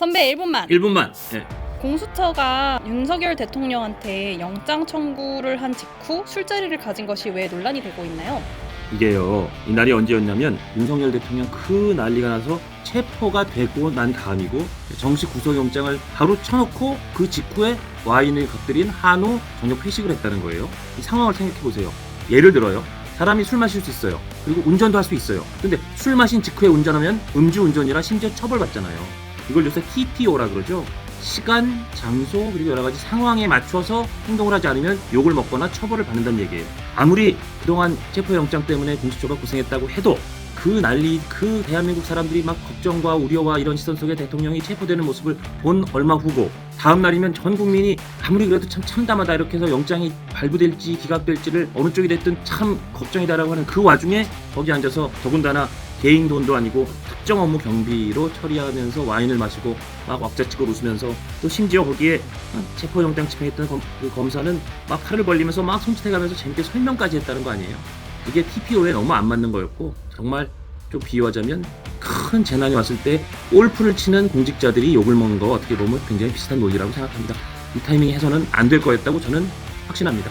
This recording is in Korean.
선배 1분만. 1분만. 예. 공수처가 윤석열 대통령한테 영장 청구를 한 직후 술자리를 가진 것이 왜 논란이 되고 있나요? 이게요. 이 날이 언제였냐면 윤석열 대통령 그 난리가 나서 체포가 되고 난 다음이고 정식 구속영장을 바로 쳐놓고 그 직후에 와인을 곁들인 한우 저녁 회식을 했다는 거예요. 이 상황을 생각해 보세요. 예를 들어요. 사람이 술 마실 수 있어요. 그리고 운전도 할 수 있어요. 근데 술 마신 직후에 운전하면 음주 운전이라 심지어 처벌받잖아요. 이걸 요새 TPO라 그러죠. 시간, 장소, 그리고 여러 가지 상황에 맞춰서 행동을 하지 않으면 욕을 먹거나 처벌을 받는다는 얘기예요. 아무리 그동안 체포영장 때문에 공수처가 고생했다고 해도 그 난리, 그 대한민국 사람들이 막 걱정과 우려와 이런 시선 속에 대통령이 체포되는 모습을 본 얼마 후고 다음 날이면 전 국민이 아무리 그래도 참 참담하다 이렇게 해서 영장이 발부될지 기각될지를 어느 쪽이 됐든 참 걱정이다라고 하는 그 와중에 거기 앉아서 더군다나 개인 돈도 아니고 특정 업무 경비로 처리하면서 와인을 마시고 막 왁자치고 웃으면서 또 심지어 거기에 체포영장 집행했던 검, 그 검사는 막 팔을 벌리면서 막 손짓해가면서 재밌게 설명까지 했다는 거 아니에요? 이게 TPO에 너무 안 맞는 거였고 정말 좀 비유하자면 큰 재난이 왔을 때 골프를 치는 공직자들이 욕을 먹는 거 어떻게 보면 굉장히 비슷한 논리라고 생각합니다. 이 타이밍에 해서는 안 될 거였다고 저는 확신합니다.